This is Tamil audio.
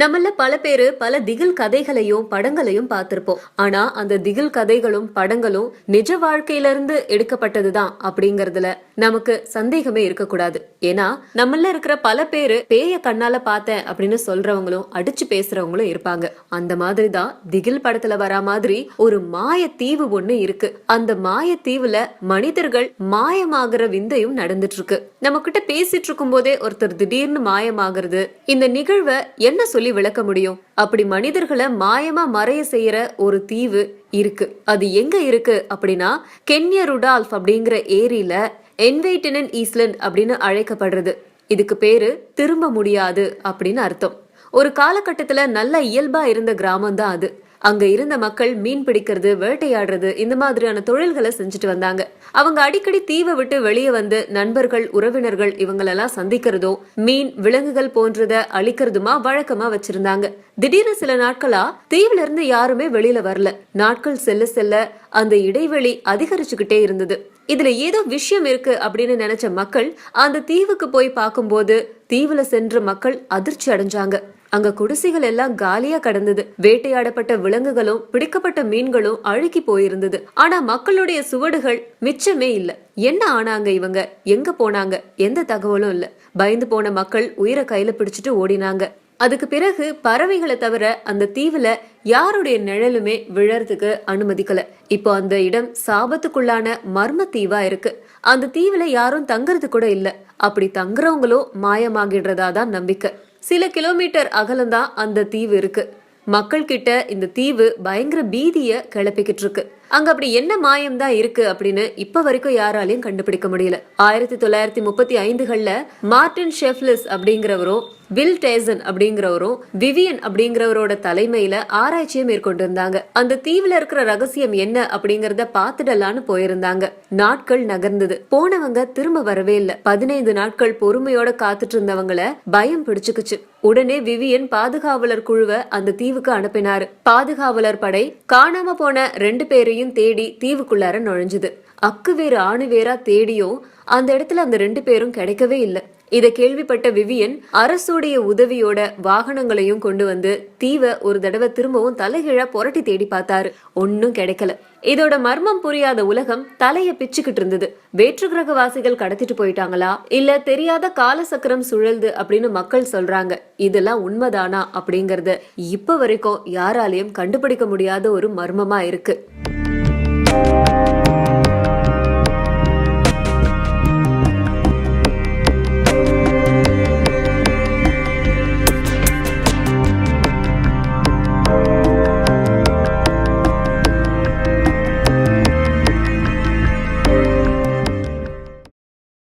நம்மள பல பேரு பல திகில் கதைகளையும் படங்களையும் பார்த்திருப்போம். ஆனா அந்த திகில் கதைகளும் படங்களும் நிஜ வாழ்க்கையில இருந்து எடுக்கப்பட்டதுதான் அப்படிங்கறதுல நமக்கு சந்தேகமே இருக்கக்கூடாது. ஏன்னா நம்மள இருக்கிற பல பேரு பேய கண்ணால பார்த்தேன் அப்படின்னு சொல்றவங்களும் அடிச்சு பேசுறவங்களும் இருப்பாங்க. அந்த மாதிரி தான் திகில் படத்துல வரா மாதிரி ஒரு மாய தீவு ஒண்ணு இருக்கு. அந்த மாய தீவுல மனிதர்கள் மாயமாகிற விந்தையும் நடந்துட்டு இருக்கு நம்ம கிட்ட பேசிட்டு இருக்கும் போதே ஒருத்தர் திடீர்னு மாயமாகிறது. இந்த நிகழ்வை என்ன சொல்லி விளக்க முடியும்? அப்படி மனிதர்களை மாயமா மறைய செய்யற ஒரு தீவு இருக்கு. அது எங்க இருக்கு அப்படின்னா கென்யா ருடால்ஃப் அப்படிங்கிற ஏரியில என்வைட்டினன் ஈஸ்லண்ட் அப்படின்னு அழைக்கப்படுறது. இதுக்கு பேரு திரும்ப முடியாது அப்படின்னு அர்த்தம். ஒரு காலகட்டத்துல நல்ல இயல்பா இருந்த கிராமம் தான் அது. அங்க இருந்த மக்கள் மீன் பிடிக்கிறது வேட்டையாடுறது இந்த மாதிரியான தொழில்களை செஞ்சுட்டு வந்தாங்க. அவங்க அடிக்கடி தீவை விட்டு வெளியே வந்து நண்பர்கள் உறவினர்கள் இவங்களெல்லாம் சந்திக்கிறதோ மீன் விலங்குகள் போன்றத அழிக்கிறதுமா வழக்கமா வச்சிருந்தாங்க. திடீர்னு சில நாட்களா தீவுல இருந்து யாருமே வெளியில வரல. நாட்கள் செல்ல செல்ல அந்த இடைவெளி அதிகரிச்சுக்கிட்டே இருந்தது. இதுல ஏதோ விஷயம் இருக்கு அப்படின்னு நினைச்ச மக்கள் அந்த தீவுக்கு போய் பார்க்கும்போது தீவுல சென்ற மக்கள் அதிர்ச்சி அடைஞ்சாங்க. அங்க குடிசைகள் எல்லாம் காலியா கடந்தது. வேட்டையாடப்பட்ட விலங்குகளும் பிடிக்கப்பட்ட மீன்களும் அழுகி போயிருந்தது. ஆனா மக்களுடைய சுவடுகள் மிச்சமே இல்ல. என்ன ஆனாங்க இவங்க? எங்க போனாங்க? எந்த தகவலும் இல்ல. பயந்து போன மக்கள் உயிரை கையில பிடிச்சிட்டு ஓடினாங்க. அதுக்கு பிறகு பறவைகளை தவிர அந்த தீவுல யாருடைய நிழலுமே விழறதுக்கு அனுமதிக்கல. இப்போ அந்த இடம் சாபத்துக்குள்ளான மர்ம தீவா இருக்கு. அந்த தீவுல யாரும் தங்குறது கூட இல்ல. அப்படி தங்குறவங்களும் மாயமாகிடுறதா தான் நம்பிக்கை. சில கிலோமீட்டர் அகலம்தான் அந்த தீவு இருக்கு. மக்கள் கிட்ட இந்த தீவு பயங்கர பீதிய கிளப்பிக்கிட்டு இருக்கு அங்க அப்படி என்ன மாயம் தான் இருக்கு அப்படின்னு இப்ப வரைக்கும் யாராலையும் கண்டுபிடிக்க முடியல. ஆயிரத்தி தொள்ளாயிரத்தி முப்பத்தி ஐந்துகள்ல மார்டின் ஷெஃப்லிஸ் அப்படிங்கிறவரும் பில் டேசன் அப்படிங்கிறவரும் விவியன் அப்படிங்கிறவரோட தலைமையில ஆராய்ச்சியை மேற்கொண்டிருந்தாங்க. அந்த தீவுல இருக்கிற ரகசியம் என்ன அப்படிங்கறத பாத்துடலான்னு போயிருந்தாங்க. நாட்கள் நகர்ந்தது. போனவங்க திரும்ப வரவே இல்ல. பதினைந்து நாட்கள் பொறுமையோட காத்துட்டு இருந்தவங்கள பயம் பிடிச்சுக்குச்சு. உடனே விவியன் பாதுகாவலர் குழுவை அந்த தீவுக்கு அனுப்பினாரு. பாதுகாவலர் படை காணாம போன ரெண்டு பேரையும் தேடி தீவுக்குள்ளார நுழைஞ்சுது. அக்கு வேறு ஆணு வேறா தேடியும் அந்த இடத்துல அந்த ரெண்டு பேரும் கிடைக்கவே இல்லை. இத கேள்விப்பட்ட விவியன் அரசுடைய உதவியோட வாகனங்களையும் கொண்டு வந்து தீவை ஒரு தடவை திரும்பவும் தலைகீழா புரட்டி தேடி பார்த்தாரு. ஒன்னும் கிடைக்கல. இதோட மர்மம் புரியாத உலகம் தலைய பிச்சுக்கிட்டு இருந்தது. வேற்று கிரகவாசிகள் கடத்திட்டு போயிட்டாங்களா? இல்ல தெரியாத கால சக்கரம் சுழல்து அப்படின்னு மக்கள் சொல்றாங்க. இதெல்லாம் உண்மைதானா அப்படிங்கறது இப்ப வரைக்கும் யாராலையும் கண்டுபிடிக்க முடியாத ஒரு மர்மமா இருக்கு.